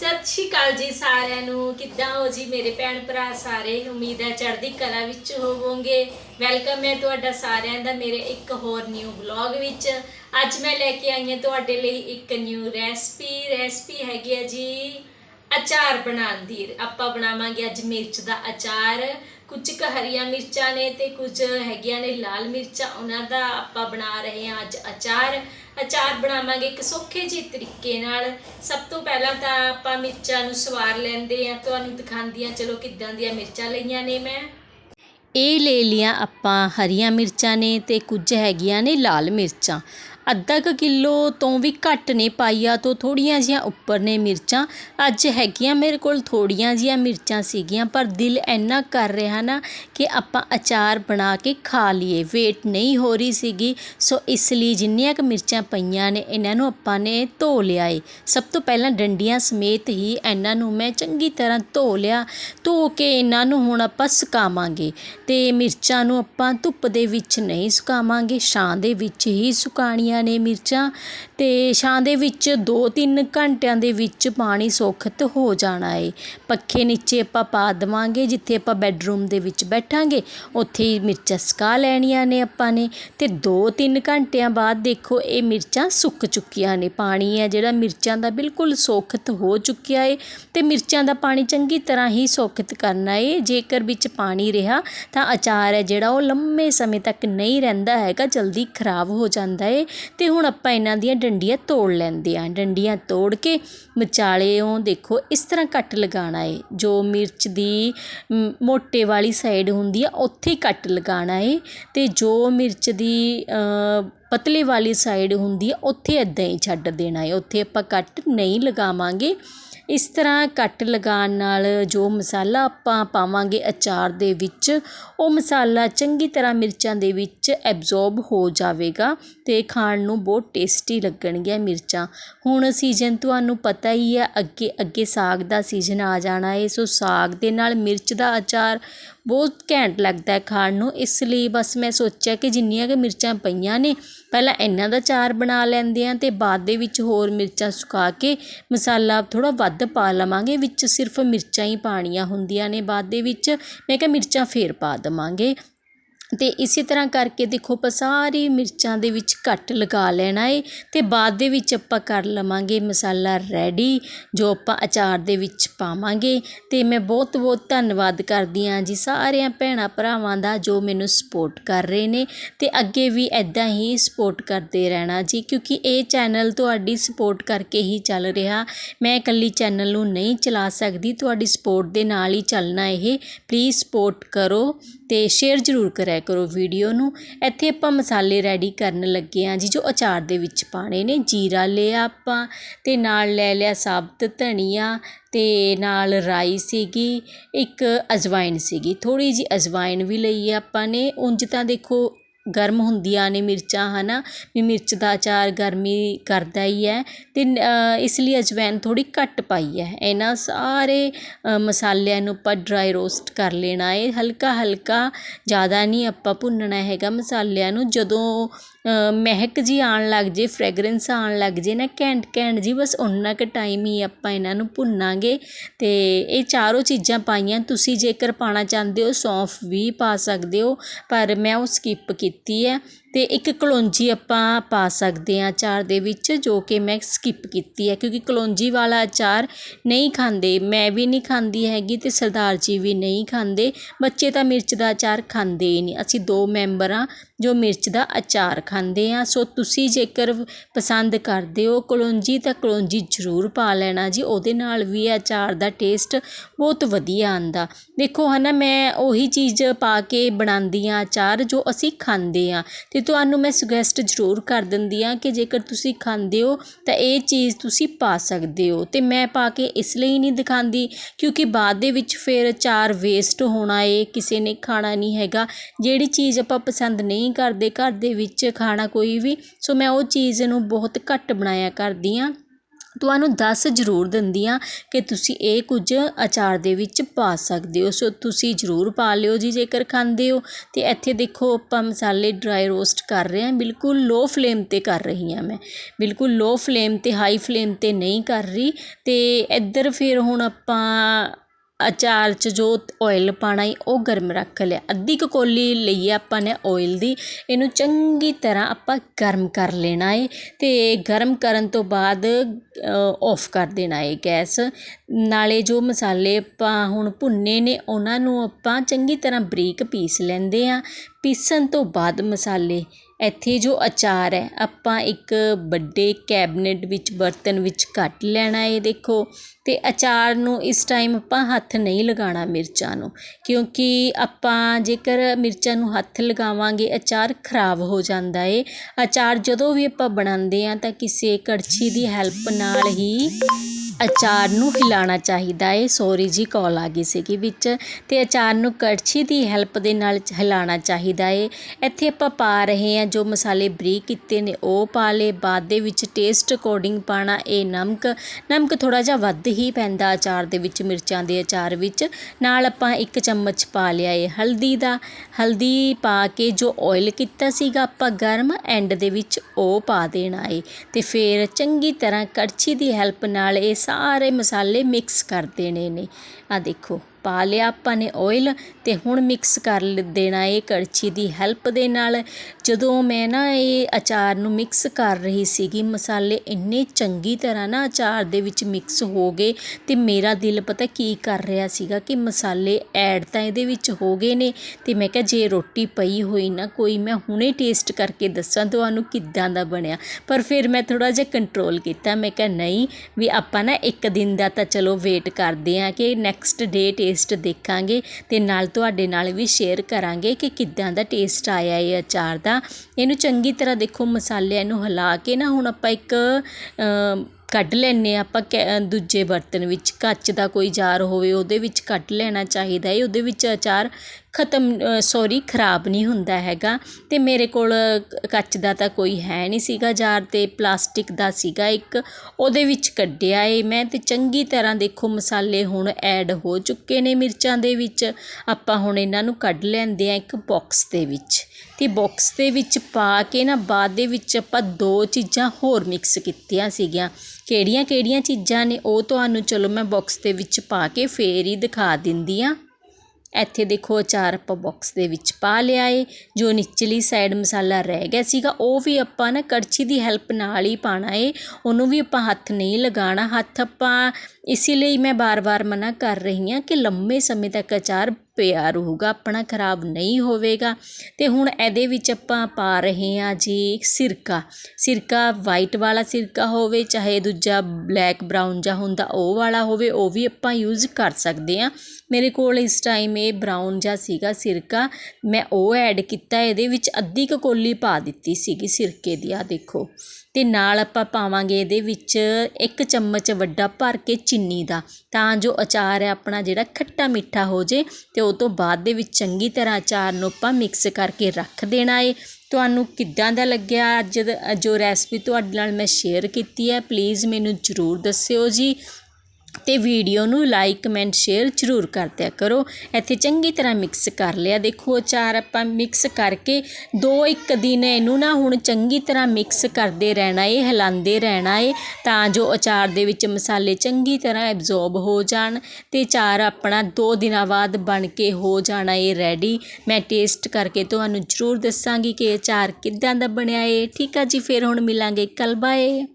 ਸਤਿ ਸ਼੍ਰੀ ਅਕਾਲ ਜੀ ਸਾਰਿਆਂ ਨੂੰ। ਕਿੱਦਾਂ ਹੋ ਜੀ ਮੇਰੇ ਭੈਣ ਭਰਾ ਸਾਰੇ? ਉਮੀਦ ਹੈ ਚੜ੍ਹਦੀ ਕਲਾ ਵਿੱਚ ਹੋਵੋਗੇ। ਵੈਲਕਮ ਹੈ ਤੁਹਾਡਾ ਸਾਰਿਆਂ ਦਾ ਮੇਰੇ ਇੱਕ ਹੋਰ ਨਿਊ ਵਲੌਗ ਵਿੱਚ। ਅੱਜ ਮੈਂ ਲੈ ਕੇ ਆਈ ਹਾਂ ਤੁਹਾਡੇ ਲਈ ਇੱਕ ਨਿਊ ਰੈਸਪੀ ਰੈਸਪੀ ਹੈਗੀ ਹੈ ਜੀ ਅਚਾਰ ਬਣਾਉਣ ਦੀ। ਆਪਾਂ ਬਣਾਵਾਂਗੇ ਅੱਜ ਮਿਰਚ ਦਾ ਅਚਾਰ। ਕੁਝ ਕੁ ਹਰੀਆਂ ਮਿਰਚਾਂ ਨੇ ਤੇ ਕੁਝ ਹੈਗੀਆਂ ਨੇ ਲਾਲ ਮਿਰਚਾਂ, ਉਹਨਾਂ ਦਾ ਆਪਾਂ ਬਣਾ ਰਹੇ ਹਾਂ ਅੱਜ ਅਚਾਰ। ਅਚਾਰ ਬਣਾਵਾਂਗੇ ਇੱਕ ਸੌਖੇ ਜਿਹੇ ਤਰੀਕੇ ਨਾਲ। ਸਭ ਤੋਂ ਪਹਿਲਾਂ ਤਾਂ ਆਪਾਂ ਮਿਰਚਾਂ ਨੂੰ ਸਵਾਰ ਲੈਂਦੇ ਆ ਤੁਹਾਨੂੰ ਦਿਖਾਉਂਦੀ ਹਾਂ ਚਲੋ ਕਿੱਦਾਂ ਦੀਆਂ ਮਿਰਚਾਂ ਲਈਆਂ ਨੇ ਮੈਂ। ਇਹ ਲੈ ਲੀਆਂ ਆਪਾਂ ਹਰੀਆਂ ਮਿਰਚਾਂ ਨੇ ਤੇ ਕੁਝ ਹੈਗੀਆਂ ਨੇ ਲਾਲ ਮਿਰਚਾਂ। ਅੱਧਾ ਕੁ ਕਿਲੋ ਤੋਂ ਵੀ ਘੱਟ ਨੇ ਪਾਈਆ ਤੋਂ ਥੋੜੀਆਂ ਜੀਆਂ ਉੱਪਰ ਨੇ ਮਿਰਚਾਂ। ਅੱਜ ਹੈਗੀਆਂ ਮੇਰੇ ਕੋਲ ਥੋੜੀਆਂ ਜੀਆਂ ਮਿਰਚਾਂ ਸੀਗੀਆਂ, ਪਰ ਦਿਲ ਇੰਨਾ ਕਰ ਰਿਹਾ ਨਾ ਕਿ ਆਪਾਂ ਅਚਾਰ ਬਣਾ ਕੇ ਖਾ ਲਈਏ। ਵੇਟ ਨਹੀਂ ਹੋ ਰਹੀ ਸੀਗੀ, ਸੋ ਇਸ ਲਈ ਜਿੰਨੀਆਂ ਕੁ ਮਿਰਚਾਂ ਪਈਆਂ ਨੇ, ਇਹਨਾਂ ਨੂੰ ਆਪਾਂ ਨੇ ਧੋ ਲਿਆ ਏ। ਸਭ ਤੋਂ ਪਹਿਲਾਂ ਡੰਡੀਆਂ ਸਮੇਤ ਹੀ ਇਹਨਾਂ ਨੂੰ ਮੈਂ ਚੰਗੀ ਤਰ੍ਹਾਂ ਧੋ ਲਿਆ। ਧੋ ਕੇ ਇਹਨਾਂ ਨੂੰ ਹੁਣ ਆਪਾਂ ਸੁਕਾਵਾਂਗੇ ਤੇ ਮਿਰਚਾਂ ਨੂੰ ਆਪਾਂ ਧੁੱਪ ਦੇ ਵਿੱਚ ਨਹੀਂ ਸੁਕਾਵਾਂਗੇ, ਛਾਂ ਦੇ ਵਿੱਚ ਹੀ ਸੁਕਾਣੀਆਂ ਨੇ ਮਿਰਚਾਂ ਅਤੇ ਛਾਂ ਦੇ ਵਿੱਚ 2-3 ਘੰਟਿਆਂ ਦੇ ਵਿੱਚ ਪਾਣੀ ਸੁੱਖਤ ਹੋ ਜਾਣਾ ਏ। ਪੱਖੇ ਨੀਚੇ ਆਪਾਂ ਪਾ ਦੇਵਾਂਗੇ, ਜਿੱਥੇ ਆਪਾਂ ਬੈਡਰੂਮ ਦੇ ਵਿੱਚ ਬੈਠਾਂਗੇ, ਉੱਥੇ ਹੀ ਮਿਰਚਾਂ ਸੁਕਾ ਲੈਣੀਆਂ ਨੇ ਆਪਾਂ ਨੇ। ਅਤੇ ਦੋ ਤਿੰਨ ਘੰਟਿਆਂ ਬਾਅਦ ਦੇਖੋ, ਇਹ ਮਿਰਚਾਂ ਸੁੱਕ ਚੁੱਕੀਆਂ ਨੇ। ਪਾਣੀ ਹੈ ਜਿਹੜਾ ਮਿਰਚਾਂ ਦਾ ਬਿਲਕੁਲ ਸੁੱਖਤ ਹੋ ਚੁੱਕਿਆ ਏ ਅਤੇ ਮਿਰਚਾਂ ਦਾ ਪਾਣੀ ਚੰਗੀ ਤਰ੍ਹਾਂ ਹੀ ਸੁੱਖਤ ਕਰਨਾ ਏ। ਜੇਕਰ ਵਿੱਚ ਪਾਣੀ ਰਿਹਾ ਤਾਂ ਅਚਾਰ ਹੈ ਜਿਹੜਾ ਉਹ ਲੰਮੇ ਸਮੇਂ ਤੱਕ ਨਹੀਂ ਰਹਿੰਦਾ ਹੈਗਾ, ਜਲਦੀ ਖਰਾਬ ਹੋ ਜਾਂਦਾ ਏ। ਤੇ ਹੁਣ ਆਪਾਂ ਇਹਨਾਂ ਦੀਆਂ ਡੰਡੀਆਂ ਤੋੜ ਲੈਂਦੇ ਆ ਡੰਡੀਆਂ ਤੋੜ ਕੇ ਵਿਚਾਲਿਓਂ ਦੇਖੋ ਇਸ ਤਰ੍ਹਾਂ ਕੱਟ ਲਗਾਉਣਾ ਏ। ਜੋ ਮਿਰਚ ਦੀ ਮੋਟੇ ਵਾਲੀ ਸਾਈਡ ਹੁੰਦੀ ਆ, ਉੱਥੇ ਕੱਟ ਲਗਾਉਣਾ ਏ। ਤੇ ਜੋ ਮਿਰਚ ਦੀ ਪਤਲੇ ਵਾਲੀ ਸਾਈਡ ਹੁੰਦੀ ਆ, ਉੱਥੇ ਇੱਦਾਂ ਹੀ ਛੱਡ ਦੇਣਾ ਏ। ਉੱਥੇ ਆਪਾਂ ਕੱਟ ਨਹੀਂ ਲਗਾਵਾਂਗੇ। ਇਸ ਤਰ੍ਹਾਂ ਕੱਟ ਲਗਾਉਣ ਨਾਲ ਜੋ ਮਸਾਲਾ ਆਪਾਂ ਪਾਵਾਂਗੇ ਅਚਾਰ ਦੇ ਵਿੱਚ, ਉਹ ਮਸਾਲਾ ਚੰਗੀ ਤਰ੍ਹਾਂ ਮਿਰਚਾਂ ਦੇ ਵਿੱਚ ਐਬਜ਼ੋਰਬ ਹੋ ਜਾਵੇਗਾ ਅਤੇ ਖਾਣ ਨੂੰ ਬਹੁਤ ਟੇਸਟੀ ਲੱਗਣਗੀਆਂ ਮਿਰਚਾਂ। ਹੁਣ ਸੀਜ਼ਨ ਤੁਹਾਨੂੰ ਪਤਾ ਹੀ ਹੈ ਅੱਗੇ ਅੱਗੇ ਸਾਗ ਦਾ ਸੀਜ਼ਨ ਆ ਜਾਣਾ ਹੈ ਸੋ ਸਾਗ ਦੇ ਨਾਲ ਮਿਰਚ ਦਾ ਅਚਾਰ ਬਹੁਤ ਘੈਂਟ ਲੱਗਦਾ ਖਾਣ ਨੂੰ। ਇਸ ਲਈ ਬਸ ਮੈਂ ਸੋਚਿਆ ਕਿ ਜਿੰਨੀਆਂ ਕੁ ਮਿਰਚਾਂ ਪਈਆਂ ਨੇ, ਪਹਿਲਾਂ ਇਹਨਾਂ ਦਾ ਚਾਰ ਬਣਾ ਲੈਂਦੇ ਹਾਂ ਅਤੇ ਬਾਅਦ ਦੇ ਵਿੱਚ ਹੋਰ ਮਿਰਚਾਂ ਸੁਕਾ ਕੇ ਮਸਾਲਾ ਥੋੜ੍ਹਾ ਵੱਧ ਪਾ ਲਵਾਂਗੇ। ਵਿੱਚ ਸਿਰਫ ਮਿਰਚਾਂ ਹੀ ਪਾਉਣੀਆਂ ਹੁੰਦੀਆਂ ਨੇ। ਬਾਅਦ ਦੇ ਵਿੱਚ ਮੈਂ ਕਿਹਾ ਮਿਰਚਾਂ ਫਿਰ ਪਾ ਦੇਵਾਂਗੇ। ਅਤੇ ਇਸੇ ਤਰ੍ਹਾਂ ਕਰਕੇ ਦੇਖੋ ਆਪਾਂ ਸਾਰੀ ਮਿਰਚਾਂ ਦੇ ਵਿੱਚ ਘੱਟ ਲਗਾ ਲੈਣਾ ਏ ਅਤੇ ਬਾਅਦ ਦੇ ਵਿੱਚ ਆਪਾਂ ਕਰ ਲਵਾਂਗੇ ਮਸਾਲਾ ਰੈਡੀ ਜੋ ਆਪਾਂ ਅਚਾਰ ਦੇ ਵਿੱਚ ਪਾਵਾਂਗੇ। ਅਤੇ ਮੈਂ ਬਹੁਤ ਬਹੁਤ ਧੰਨਵਾਦ ਕਰਦੀ ਹਾਂ ਜੀ ਸਾਰਿਆਂ ਭੈਣਾਂ ਭਰਾਵਾਂ ਦਾ ਜੋ ਮੈਨੂੰ ਸਪੋਰਟ ਕਰ ਰਹੇ ਨੇ ਅਤੇ ਅੱਗੇ ਵੀ ਇੱਦਾਂ ਹੀ ਸਪੋਰਟ ਕਰਦੇ ਰਹਿਣਾ ਜੀ, ਕਿਉਂਕਿ ਇਹ ਚੈਨਲ ਤੁਹਾਡੀ ਸਪੋਰਟ ਕਰਕੇ ਹੀ ਚੱਲ ਰਿਹਾ। ਮੈਂ ਇਕੱਲੀ ਚੈਨਲ ਨੂੰ ਨਹੀਂ ਚਲਾ ਸਕਦੀ, ਤੁਹਾਡੀ ਸਪੋਰਟ ਦੇ ਨਾਲ ਹੀ ਚੱਲਣਾ ਇਹ। ਪਲੀਜ਼ ਸਪੋਰਟ ਕਰੋ ਅਤੇ ਸ਼ੇਅਰ ਜ਼ਰੂਰ ਕਰਿਆ ਕਰੋ ਵੀਡੀਓ ਨੂੰ। ਇੱਥੇ ਆਪਾਂ ਮਸਾਲੇ ਰੈਡੀ ਕਰਨ ਲੱਗੇ ਹਾਂ ਜੀ, ਜੋ ਅਚਾਰ ਦੇ ਵਿੱਚ ਪਾਣੇ ਨੇ। ਜੀਰਾ ਲਿਆ ਆਪਾਂ ਅਤੇ ਨਾਲ ਲੈ ਲਿਆ ਸਾਬਤ ਧਨੀਆ ਅਤੇ ਨਾਲ ਰਾਈ ਸੀਗੀ, ਇੱਕ ਅਜਵਾਇਣ ਸੀਗੀ। ਥੋੜ੍ਹੀ ਜਿਹੀ ਅਜਵਾਇਣ ਵੀ ਲਈ ਆਪਾਂ ਨੇ। ਉਂਝ ਤਾਂ ਦੇਖੋ ਗਰਮ ਹੁੰਦੀਆਂ ਨੇ ਮਿਰਚਾਂ ਹੈ ਨਾ ਵੀ ਮਿਰਚ ਦਾ ਅਚਾਰ ਗਰਮੀ ਕਰਦਾ ਹੀ ਹੈ ਅਤੇ ਇਸ ਲਈ ਅਜਵਾਇਣ ਥੋੜ੍ਹੀ ਘੱਟ ਪਾਈ ਹੈ। ਇਹਨਾਂ ਸਾਰੇ ਮਸਾਲਿਆਂ ਨੂੰ ਆਪਾਂ ਡਰਾਈ ਰੋਸਟ ਕਰ ਲੈਣਾ। ਹੈ ਹਲਕਾ ਹਲਕਾ ਜ਼ਿਆਦਾ ਨਹੀਂ ਆਪਾਂ ਭੁੰਨਣਾ ਹੈਗਾ ਮਸਾਲਿਆਂ ਨੂੰ। ਜਦੋਂ ਮਹਿਕ ਜੀ ਆਉਣ ਲੱਗ ਜੇ ਫਰੈਗਰੈਂਸ ਆਉਣ ਲੱਗ ਜੇ ਨਾ ਘੈਂਟ ਘੈਂਟ ਜੀ, ਬਸ ਉਨਾ ਕੁ ਟਾਈਮ ਹੀ ਆਪਾਂ ਇਹਨਾਂ ਨੂੰ ਭੁੰਨਾਂਗੇ ਅਤੇ ਇਹ ਚਾਰੋਂ ਚੀਜ਼ਾਂ ਪਾਈਆਂ। ਤੁਸੀਂ ਜੇਕਰ ਪਾਉਣਾ ਚਾਹੁੰਦੇ ਹੋ, ਸੌਂਫ ਵੀ ਪਾ ਸਕਦੇ ਹੋ, ਪਰ ਮੈਂ ਉਹ ਸਕਿੱਪ ਕੀਤੀ ਹੈ ਅਤੇ ਇੱਕ ਕਲੌਂਜੀ ਆਪਾਂ ਪਾ ਸਕਦੇ ਹਾਂ ਅਚਾਰ ਦੇ ਵਿੱਚ, ਜੋ ਕਿ ਮੈਂ ਸਕਿੱਪ ਕੀਤੀ ਹੈ, ਕਿਉਂਕਿ ਕਲੌਂਜੀ ਵਾਲਾ ਅਚਾਰ ਨਹੀਂ ਖਾਂਦੇ। ਮੈਂ ਵੀ ਨਹੀਂ ਖਾਂਦੀ ਹੈਗੀ ਅਤੇ ਸਰਦਾਰ ਜੀ ਵੀ ਨਹੀਂ ਖਾਂਦੇ। ਬੱਚੇ ਤਾਂ ਮਿਰਚ ਦਾ ਅਚਾਰ ਖਾਂਦੇ ਹੀ ਨਹੀਂ। ਅਸੀਂ ਦੋ ਮੈਂਬਰ ਹਾਂ ਜੋ ਮਿਰਚ ਦਾ ਅਚਾਰ ਖਾਂਦੇ ਹਾਂ। ਸੋ ਤੁਸੀਂ ਜੇਕਰ ਪਸੰਦ ਕਰਦੇ ਹੋ ਕਲੌਂਜੀ ਤਾਂ ਕਲੌਂਜੀ ਜ਼ਰੂਰ ਪਾ ਲੈਣਾ ਜੀ। ਉਹਦੇ ਨਾਲ ਵੀ ਇਹ ਅਚਾਰ ਦਾ ਟੇਸਟ ਬਹੁਤ ਵਧੀਆ ਆਉਂਦਾ। ਦੇਖੋ ਹੈ ਨਾ ਮੈਂ ਉਹੀ ਚੀਜ਼ ਪਾ ਕੇ ਬਣਾਉਂਦੀ ਹਾਂ ਅਚਾਰ ਜੋ ਅਸੀਂ ਖਾਂਦੇ ਹਾਂ। ਅਤੇ ਅਤੇ ਤੁਹਾਨੂੰ ਮੈਂ ਸੁਜੈਸਟ ਜ਼ਰੂਰ ਕਰ ਦਿੰਦੀ ਹਾਂ ਕਿ ਜੇਕਰ ਤੁਸੀਂ ਖਾਂਦੇ ਹੋ ਤਾਂ ਇਹ ਚੀਜ਼ ਤੁਸੀਂ ਪਾ ਸਕਦੇ ਹੋ ਅਤੇ ਮੈਂ ਪਾ ਕੇ ਇਸ ਲਈ ਨਹੀਂ ਦਿਖਾਉਂਦੀ ਕਿਉਂਕਿ ਬਾਅਦ ਦੇ ਵਿੱਚ ਫਿਰ ਅਚਾਰ ਵੇਸਟ ਹੋਣਾ ਏ, ਕਿਸੇ ਨੇ ਖਾਣਾ ਨਹੀਂ ਹੈਗਾ। ਜਿਹੜੀ ਚੀਜ਼ ਆਪਾਂ ਪਸੰਦ ਨਹੀਂ ਕਰਦੇ, ਘਰ ਦੇ ਵਿੱਚ ਖਾਣਾ ਕੋਈ ਵੀ, ਸੋ ਮੈਂ ਉਹ ਚੀਜ਼ ਨੂੰ ਬਹੁਤ ਘੱਟ ਬਣਾਇਆ ਕਰਦੀ ਹਾਂ। ਤੁਹਾਨੂੰ ਦੱਸ ਜ਼ਰੂਰ ਦਿੰਦੀ ਹਾਂ ਕਿ ਤੁਸੀਂ ਇਹ ਕੁਝ ਅਚਾਰ ਦੇ ਵਿੱਚ ਪਾ ਸਕਦੇ ਹੋ। ਸੋ ਤੁਸੀਂ ਜ਼ਰੂਰ ਪਾ ਲਿਓ ਜੀ ਜੇਕਰ ਖਾਂਦੇ ਹੋ। ਤੇ ਇੱਥੇ ਦੇਖੋ ਆਪਾਂ ਮਸਾਲੇ ਡਰਾਈ ਰੋਸਟ ਕਰ ਰਹੇ ਹਾਂ। ਬਿਲਕੁਲ ਲੋ ਫਲੇਮ ਤੇ ਕਰ ਰਹੀ ਹਾਂ ਮੈਂ। ਬਿਲਕੁਲ ਲੋ ਫਲੇਮ ਤੇ ਹਾਈ ਫਲੇਮ ਤੇ ਨਹੀਂ ਕਰ ਰਹੀ। ਅਤੇ ਇੱਧਰ ਫਿਰ ਹੁਣ ਆਪਾਂ ਅਚਾਰ 'ਚ ਜੋ ਓਇਲ ਪਾਉਣਾ ਹੈ ਉਹ ਗਰਮ ਰੱਖ ਲਿਆ। ਅੱਧੀ ਕੁ ਕੋਲੀ ਲਈ ਹੈ ਆਪਾਂ ਨੇ ਓਇਲ ਦੀ। ਇਹਨੂੰ ਚੰਗੀ ਤਰ੍ਹਾਂ ਆਪਾਂ ਗਰਮ ਕਰ ਲੈਣਾ ਹੈ ਅਤੇ ਗਰਮ ਕਰਨ ਤੋਂ ਬਾਅਦ ਔਫ ਕਰ ਦੇਣਾ ਹੈ ਗੈਸ। ਨਾਲੇ ਜੋ ਮਸਾਲੇ ਆਪਾਂ ਹੁਣ ਭੁੰਨੇ ਨੇ, ਉਹਨਾਂ ਨੂੰ ਆਪਾਂ ਚੰਗੀ ਤਰ੍ਹਾਂ ਬਰੀਕ ਪੀਸ ਲੈਂਦੇ ਹਾਂ ਪੀਸਣ ਤੋਂ ਬਾਅਦ ਮਸਾਲੇ, ਇੱਥੇ ਜੋ ਅਚਾਰ ਹੈ, ਆਪਾਂ ਇੱਕ ਵੱਡੇ ਕੈਬਨਿਟ ਵਿੱਚ ਬਰਤਨ ਵਿੱਚ ਕੱਟ ਲੈਣਾ ਏ, ਦੇਖੋ। ਅਤੇ ਅਚਾਰ ਨੂੰ ਇਸ ਟਾਈਮ ਆਪਾਂ ਹੱਥ ਨਹੀਂ ਲਗਾਉਣਾ ਮਿਰਚਾਂ ਨੂੰ, ਕਿਉਂਕਿ ਆਪਾਂ ਜੇਕਰ ਮਿਰਚਾਂ ਨੂੰ ਹੱਥ ਲਗਾਵਾਂਗੇ, ਅਚਾਰ ਖਰਾਬ ਹੋ ਜਾਂਦਾ ਏ। ਅਚਾਰ ਜਦੋਂ ਵੀ ਆਪਾਂ ਬਣਾਉਂਦੇ ਹਾਂ, ਤਾਂ ਕਿਸੇ ਕੜਛੀ ਦੀ ਹੈਲਪ ਨਾਲ ਹੀ ਅਚਾਰ ਨੂੰ ਹਿਲਾਉਣਾ ਚਾਹੀਦਾ ਏ। ਸੋਰੀ ਜੀ ਕਾਲ ਆ ਗਈ ਸੀਗੀ ਵਿੱਚ। ਅਤੇ ਅਚਾਰ ਨੂੰ ਕੜਛੀ ਦੀ ਹੈਲਪ ਦੇ ਨਾਲ ਹਿਲਾਉਣਾ ਚਾਹੀਦਾ ਏ। ਇੱਥੇ ਆਪਾਂ ਪਾ ਰਹੇ ਹਾਂ ਜੋ ਮਸਾਲੇ ਬਰੀਕ ਕੀਤੇ ਨੇ, ਉਹ ਪਾ ਲਏ। ਬਾਅਦ ਦੇ ਵਿੱਚ ਟੇਸਟ ਅਕੋਰਡਿੰਗ ਪਾਣਾ ਇਹ ਨਮਕ। ਨਮਕ ਥੋੜਾ ਜਿਹਾ ਵੱਧ ਹੀ ਪੈਂਦਾ ਅਚਾਰ ਦੇ ਵਿੱਚ, ਮਿਰਚਾਂ ਦੇ ਅਚਾਰ ਵਿੱਚ। ਨਾਲ ਆਪਾਂ ਇੱਕ ਚਮਚ ਪਾ ਲਿਆ ਏ ਹਲਦੀ ਦਾ। ਹਲਦੀ ਪਾ ਕੇ ਜੋ ਆਇਲ ਕੀਤਾ ਸੀਗਾ ਆਪਾਂ ਗਰਮ ਐਂਡ ਦੇ ਵਿੱਚ, ਉਹ ਪਾ ਦੇਣਾ ਏ। ਤੇ ਫਿਰ ਚੰਗੀ ਤਰ੍ਹਾਂ ਕੜਛੀ ਦੀ ਹੈਲਪ ਨਾਲ ਇਹ ਸਾਰੇ ਮਸਾਲੇ ਮਿਕਸ ਕਰ ਦੇਣੇ ਨੇ ਆ ਦੇਖੋ। ਪਾ ਲਿਆ, ਆਪਾਂ ਨੇ ਆਇਲ ਤੇ ਹੁਣ ਮਿਕਸ ਕਰ ਦੇਣਾ ਇਹ ਕੜਛੀ ਦੀ ਹੈਲਪ ਦੇ ਨਾਲ। ਜਦੋਂ ਮੈਂ ਨਾ ਇਹ ਅਚਾਰ ਨੂੰ ਮਿਕਸ ਕਰ ਰਹੀ ਸੀਗੀ, ਮਸਾਲੇ ਇੰਨੇ ਚੰਗੀ ਤਰ੍ਹਾਂ ਨਾ ਅਚਾਰ ਦੇ ਵਿੱਚ ਮਿਕਸ ਹੋ ਗਏ ਤੇ ਮੇਰਾ ਦਿਲ ਪਤਾ ਕੀ ਕਰ ਰਿਹਾ ਸੀਗਾ ਕਿ ਮਸਾਲੇ ਐਡ ਤਾਂ ਇਹਦੇ ਵਿੱਚ ਹੋ ਗਏ ਨੇ ਤੇ ਮੈਂ ਕਿਹਾ ਜੇ ਰੋਟੀ ਪਈ ਹੋਈ ਨਾ, ਕੋਈ ਮੈਂ ਹੁਣੇ ਟੇਸਟ ਕਰਕੇ ਦੱਸਾਂ ਤੁਹਾਨੂੰ ਕਿੱਦਾਂ ਦਾ ਬਣਿਆ। ਪਰ ਫਿਰ ਮੈਂ ਥੋੜਾ ਜਿਹਾ ਕੰਟਰੋਲ ਕੀਤਾ, ਮੈਂ ਕਿਹਾ ਨਹੀਂ, ਵੀ ਆਪਾਂ ਨਾ ਇੱਕ ਦਿਨ ਦਾ ਤਾਂ ਚਲੋ ਵੇਟ ਕਰਦੇ ਆ ਕਿ ਨੈਕਸਟ ਡੇ ਟੇਸਟ ਦੇਖਾਂਗੇ ਤੇ ਨਾਲ ਤੁਹਾਡੇ ਨਾਲ ਵੀ ਸ਼ੇਅਰ ਕਰਾਂਗੇ ਕਿ ਕਿੱਦਾਂ ਦਾ ਟੇਸਟ ਆਇਆ ਇਹ ਅਚਾਰ ਦਾ। ਇਹਨੂੰ ਚੰਗੀ ਤਰ੍ਹਾਂ ਦੇਖੋ ਮਸਾਲਿਆਂ ਨੂੰ ਹਿਲਾ ਕੇ ਨਾ ਹੁਣ ਆਪਾਂ ਇੱਕ ਕੱਢ ਲੈਂਦੇ ਆ ਆਪਾਂ ਦੂਜੇ ਬਰਤਨ ਵਿੱਚ। ਕੱਚ ਦਾ ਕੋਈ ਜਾਰ ਹੋਵੇ ਉਹਦੇ ਵਿੱਚ ਕੱਢ ਲੈਣਾ ਚਾਹੀਦਾ ਹੈ। ਉਹਦੇ ਵਿੱਚ ਅਚਾਰ ਖਤਮ ਸੋਰੀ ਖਰਾਬ ਨਹੀਂ ਹੁੰਦਾ ਹੈਗਾ। ਅਤੇ ਮੇਰੇ ਕੋਲ ਕੱਚ ਦਾ ਤਾਂ ਕੋਈ ਹੈ ਨਹੀਂ ਸੀਗਾ, ਜਾਰ ਅਤੇ ਪਲਾਸਟਿਕ ਦਾ ਸੀਗਾ ਇੱਕ। ਉਹਦੇ ਵਿੱਚ ਕੱਢਿਆ ਏ ਮੈਂ ਤੇ ਚੰਗੀ ਤਰ੍ਹਾਂ ਦੇਖੋ ਮਸਾਲੇ ਹੁਣ ਐਡ ਹੋ ਚੁੱਕੇ ਨੇ ਮਿਰਚਾਂ ਦੇ ਵਿੱਚ। ਆਪਾਂ ਹੁਣ ਇਹਨਾਂ ਨੂੰ ਕੱਢ ਲੈਂਦੇ ਹਾਂ ਇੱਕ ਬੋਕਸ ਦੇ ਵਿੱਚ। ਅਤੇ ਬੋਕਸ ਦੇ ਵਿੱਚ ਪਾ ਕੇ ਨਾ ਬਾਅਦ ਦੇ ਵਿੱਚ ਆਪਾਂ ਦੋ ਚੀਜ਼ਾਂ ਹੋਰ ਮਿਕਸ ਕੀਤੀਆਂ ਸੀਗੀਆਂ। ਕਿਹੜੀਆਂ ਕਿਹੜੀਆਂ ਚੀਜ਼ਾਂ ਨੇ ਉਹ ਤੁਹਾਨੂੰ ਚਲੋ ਮੈਂ ਬੋਕਸ ਦੇ ਵਿੱਚ ਪਾ ਕੇ ਫੇਰ ਹੀ ਦਿਖਾ ਦਿੰਦੀ ਹਾਂ। ਇੱਥੇ ਦੇਖੋ ਅਚਾਰ ਆਪਾਂ ਬੋਕਸ ਦੇ ਵਿੱਚ ਪਾ ਲਿਆ ਏ, ਜੋ ਨਿਚਲੀ ਸਾਈਡ ਮਸਾਲਾ ਰਹਿ ਗਿਆ ਸੀਗਾ, ਉਹ ਵੀ ਆਪਾਂ ਨਾ ਕੜਛੀ ਦੀ ਹੈਲਪ ਨਾਲ ਹੀ ਪਾਉਣਾ ਏ, ਉਹਨੂੰ ਵੀ ਆਪਾਂ ਹੱਥ ਨਹੀਂ ਲਗਾਉਣਾ, ਹੱਥ ਆਪਾਂ ਇਸ ਲਈ ਮੈਂ ਵਾਰ ਵਾਰ ਮਨਾ ਕਰ ਰਹੀ ਹਾਂ ਕਿ ਲੰਮੇ ਸਮੇਂ ਤੱਕ ਅਚਾਰ ਪਿਆ ਰਹੂਗਾ ਆਪਣਾ ਖਰਾਬ ਨਹੀਂ ਹੋਵੇਗਾ। ਅਤੇ ਹੁਣ ਇਹਦੇ ਵਿੱਚ ਆਪਾਂ ਪਾ ਰਹੇ ਹਾਂ ਜੀ ਸਿਰਕਾ। ਸਿਰਕਾ ਵਾਈਟ ਵਾਲਾ ਸਿਰਕਾ ਹੋਵੇ, ਚਾਹੇ ਦੂਜਾ ਬਲੈਕ ਬਰਾਊਨ ਜਾਂ ਹੁੰਦਾ ਉਹ ਵਾਲਾ ਹੋਵੇ, ਉਹ ਵੀ ਆਪਾਂ ਯੂਜ਼ ਕਰ ਸਕਦੇ ਹਾਂ। ਮੇਰੇ ਕੋਲ ਇਸ ਟਾਈਮ ਇਹ ਬਰਾਊਨ ਜਿਹਾ ਸੀਗਾ ਸਿਰਕਾ। ਮੈਂ ਉਹ ਐਡ ਕੀਤਾ, ਇਹਦੇ ਵਿੱਚ ਅੱਧੀ ਕੁ ਕੋਲੀ ਪਾ ਦਿੱਤੀ ਸੀਗੀ ਸਿਰਕੇ ਦੀ ਆ ਦੇਖੋ। ਅਤੇ ਨਾਲ ਆਪਾਂ ਪਾਵਾਂਗੇ ਇਹਦੇ ਵਿੱਚ ਇੱਕ ਚਮਚ ਵੱਡਾ ਭਰ ਕੇ ਚੀਨੀ ਦਾ। ਤਾਂ ਜੋ ਅਚਾਰ ਹੈ ਆਪਣਾ ਜਿਹੜਾ ਖੱਟਾ ਮਿੱਠਾ ਹੋ ਜੇ ਅਤੇ ਉਹ ਤੋਂ ਬਾਅਦ ਦੇ ਵਿੱਚ ਚੰਗੀ ਤਰ੍ਹਾਂ ਅਚਾਰ ਨੂੰ ਆਪਾਂ ਮਿਕਸ ਕਰਕੇ ਰੱਖ ਦੇਣਾ ਏ। ਤੁਹਾਨੂੰ ਕਿੱਦਾਂ ਦਾ ਲੱਗਿਆ ਅੱਜ ਦਾ- ਜੋ ਰੈਸਪੀ ਤੁਹਾਡੇ ਨਾਲ ਮੈਂ ਸ਼ੇਅਰ ਕੀਤੀ ਹੈ ਪਲੀਜ਼ ਮੈਨੂੰ ਜ਼ਰੂਰ ਦੱਸਿਓ ਜੀ। ਅਤੇ ਵੀਡੀਓ ਨੂੰ ਲਾਈਕ ਕਮੈਂਟ ਸ਼ੇਅਰ ਜ਼ਰੂਰ ਕਰ ਦਿਆ ਕਰੋ। ਇੱਥੇ ਚੰਗੀ ਤਰ੍ਹਾਂ ਮਿਕਸ ਕਰ ਲਿਆ। ਦੇਖੋ ਅਚਾਰ ਆਪਾਂ ਮਿਕਸ ਕਰਕੇ ਦੋ ਇੱਕ ਦਿਨ ਇਹਨੂੰ ਨਾ ਹੁਣ ਚੰਗੀ ਤਰ੍ਹਾਂ ਮਿਕਸ ਕਰਦੇ ਰਹਿਣਾ ਏ, ਹਿਲਾਉਂਦੇ ਰਹਿਣਾ ਏ, ਤਾਂ ਜੋ ਅਚਾਰ ਦੇ ਵਿੱਚ ਮਸਾਲੇ ਚੰਗੀ ਤਰ੍ਹਾਂ ਐਬਜ਼ੌਰਬ ਹੋ ਜਾਣ ਅਤੇ ਅਚਾਰ ਆਪਣਾ ਦੋ ਦਿਨਾਂ ਬਾਅਦ ਬਣ ਕੇ ਹੋ ਜਾਣਾ ਏ ਰੈਡੀ ਮੈਂ ਟੇਸਟ ਕਰਕੇ ਤੁਹਾਨੂੰ ਜ਼ਰੂਰ ਦੱਸਾਂਗੀ ਕਿ ਅਚਾਰ ਕਿੱਦਾਂ ਦਾ ਬਣਿਆ ਏ। ਠੀਕ ਆ ਜੀ, ਫਿਰ ਹੁਣ ਮਿਲਾਂਗੇ ਕੱਲ੍ਹ ਬਾਏ।